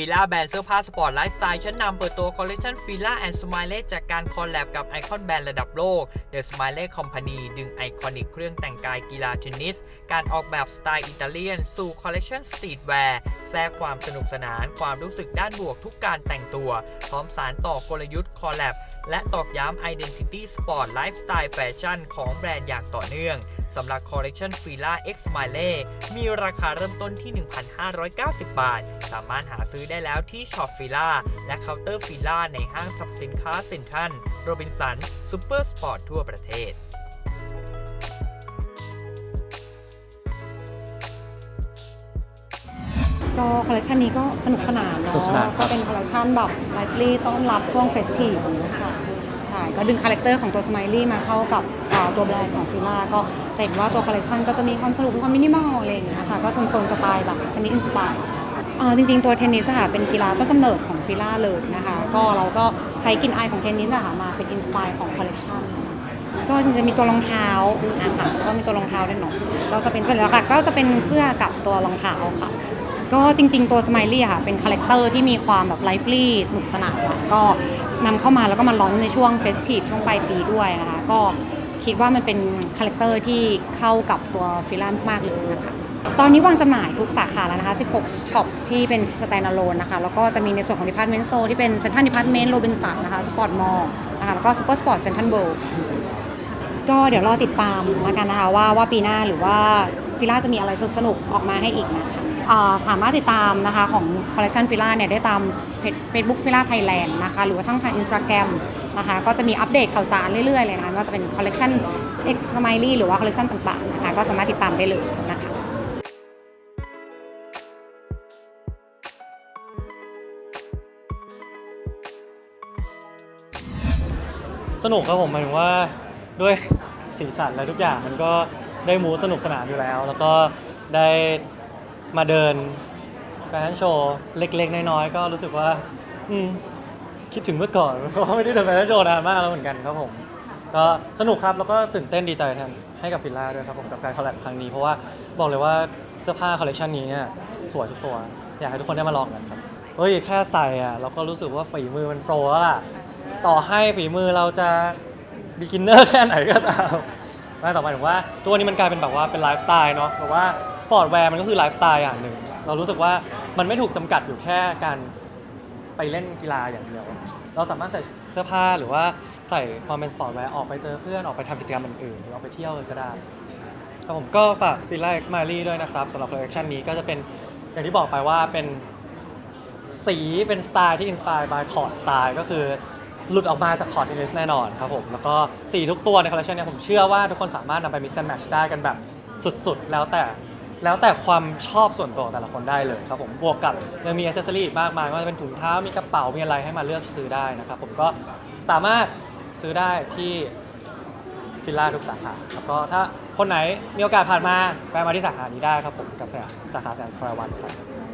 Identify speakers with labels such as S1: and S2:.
S1: ฟิล่าแบรนด์เสื้อผ้าสปอร์ตไลฟ์สไตล์ชั้นนำเปิดตัวคอลเลคชันฟิล่าแอนด์สไมเล่จากการคอลแลบกับไอคอนแบรนด์ระดับโลก The Smiley Company ดึงไอคอนิกเครื่องแต่งกายกีฬาเทนนิส การออกแบบสไตล์อิตาเลียน สู่คอลเลคชันสตรีทแวร์แทรกความสนุกสนาน ความรู้สึกด้านบวกทุกการแต่งตัว พร้อมสารต่อกลยุทธ์คอลแลบ และตอกย้ำ Identity Sport Lifestyle Fashion ของแบรนด์อย่างต่อเนื่องสำหรับคอลเล t ชันฟิล่า X m i l e มีราคาเริ่มต้นที่ 1,590 บาท สามารถหาซื้อได้แล้วที่ช็อปฟิล่าและเคาน์เตอร์ฟิล่าในห้างสรรพสินค้าเซ็นทรัลโรบินสันซูเปอร์สปอร์ตทั่วประเทศ
S2: ก็คอลเลคชันนี้ก็สนุกสนานเนาะ
S3: สนุกสนานครับ
S2: ก็เป็นคอลเลคชันแบบไลฟ์ลี่ต้อนรับช่วงเฟสทีฟอย่างเงี้ยค่ะใช่ก็ดึงคาแรคเตอร์ของตัวสไมลี่มาเข้ากับเอ่อตัวแบรนด์ของฟิล่าก็จะเห็นว่าตัวคอลเลคชันก็จะมีความสนุกมีความมินิมอลอะไรอย่างเงี้ยค่ะก็โซนๆสไตล์แบบเทนนิสอินสปายจริงๆตัวเทนนิสอะค่ะเป็นกีฬาต้นกำเนิดของฟิล่าเลยนะคะก็เราก็ใช้กลินอายของเทนนิสอะค่ะมาเป็นอินสปายของคอลเลคชัน ก็จริงๆจะมีตัวรองเท้านะคะก็มีตัวรองเท้าด้วยเนาะก็จะเป็นส่วนหลักๆก็จะเป็นเสื้อกับตัวรองเท้าค่ะ ก็จริง ๆ ตัวส m มลี่ค่ะ เป็นคาแรคเตอร์ที่มีความแบบไลฟ์ลี่สนุกสนานอะก็นำเข้ามาแล้วก็มาล้อนในช่วงเฟสทีฟช่วงปลายปีด้วยนะคะ ก็คิดว่ามันเป็นคาแรคเตอร์ที่เข้ากับตัวฟิลานมากเลยนะคะ ตอนนี้วางจำหน่ายทุกสาขาแล้วนะคะ 16 ช็อปที่เป็นสแตนด์ a l o n e นะคะ แล้วก็จะมีในส่วนของ Department Store ที่เป็น Central Department Robinson นนะคะ Sport Mall นะคะ แล้วก็ Super Sport Central World ก็เดี๋ยวรอติดตามแล้วกันนะคะว่าว่าปีหน้าหรือว่า ฟิล่าจะมีอะไรสนุกๆออกมาให้อีกนะคะสามารถติดตามนะคะของคอลเลคชันฟิล่าเนี่ยได้ตามเฟซบุ๊กฟิล่าไทยแลนด์นะคะหรือว่าทั้งทางอินสตาแกรมนะคะก็จะมีอัปเดตข่าวสารเรื่อยๆเลยนะคะไม่ว่าจะเป็นคอลเลคชันเอ็กซ์สมลี่หรือว่าคอลเลคชันต่างๆนะคะก็สามารถติดตามได้เลยนะคะ
S3: สนุกครับผมหมายถึงว่าด้วยสีสันและทุกอย่างมันก็ ได้มูสนุกสนานอยู่แล้ว แล้วก็ได้มาเดินแฟชั่นโชว์เล็ก ๆ น้อยๆก็รู้สึกว่าอืมคิดถึงเมื่อก่อนเพราะไม่ได้เดินแฟชั่นโชว์นานมากแล้วเหมือนกันครับผม ก็สนุกครับแล้วก็ตื่นเต้นดีใจแทนให้กับฟิลล่าด้วยครับผมกับการคอลแลบครั้งนี้เพราะว่าบอกเลยว่าเสื้อผ้าคอลเลคชันนี้เนี่ยสวยทุกตัว อยากให้ทุกคนได้มาลองกันครับเฮ้ยแค่ใส่อะเราก็รู้สึกว่าฝีมือมันโปรแล้วล่ะต่อให้ฝีมือเราจะ beginner แค่ไหนก็ตาม ไม่ต่อไปถึงว่าตัวนี้มันกลายเป็นแบบว่าเป็นไลฟ์สไตล์เนาะแบบว่าสปอร์ตแวร์มันก็คือไลฟ์สไตล์อย่างหนึ่งเรารู้สึกว่ามันไม่ถูกจำกัดอยู่แค่การไปเล่นกีฬาอย่างเดียว เราสามารถใส่เสื้อผ้าหรือว่าใส่ความเป็นสปอร์ตแวร์ออกไปเจอเพื่อนออกไปทำกิจกรรมอื่นๆหรือออกไปเที่ยวก็ได้ครับผมก็ฝากฟิลล่าเอ็กซ์มารีด้วยนะครับสำหรับคอลเลคชันนี้ก็จะเป็นอย่างที่บอกไปว่าเป็นสีเป็นสไตล์ที่อินสปายบายคอร์ดสไตล์ก็คือ หลุดออกมาจากคอร์ดเทนนิสแน่นอนครับผม แล้วก็สีทุกตัวในคอลเลคชันเนี้ผมเชื่อว่าทุกคนสามารถนำไป mix and match ได้กันแบบสุดๆ แล้วแต่แล้วแต่ความชอบส่วนตัวของแต่ละคนได้เลยครับผม บวกกับยังมีอ c เซสซอรี่มากมายไม่ว่าจะเป็นถุงเท้ามีกระเป๋า มีอะไรให้มาเลือกซื้อได้นะครับผมก็สามารถซื้อได้ที่ฟิลล่าทุกสาขาแล้วก็ถ้าคนไหนมีโอกาสผ่านมาแวะมาที่สาขานี้ได้ครับผมกับสาขาสาขาแสนสแควร์วันครับ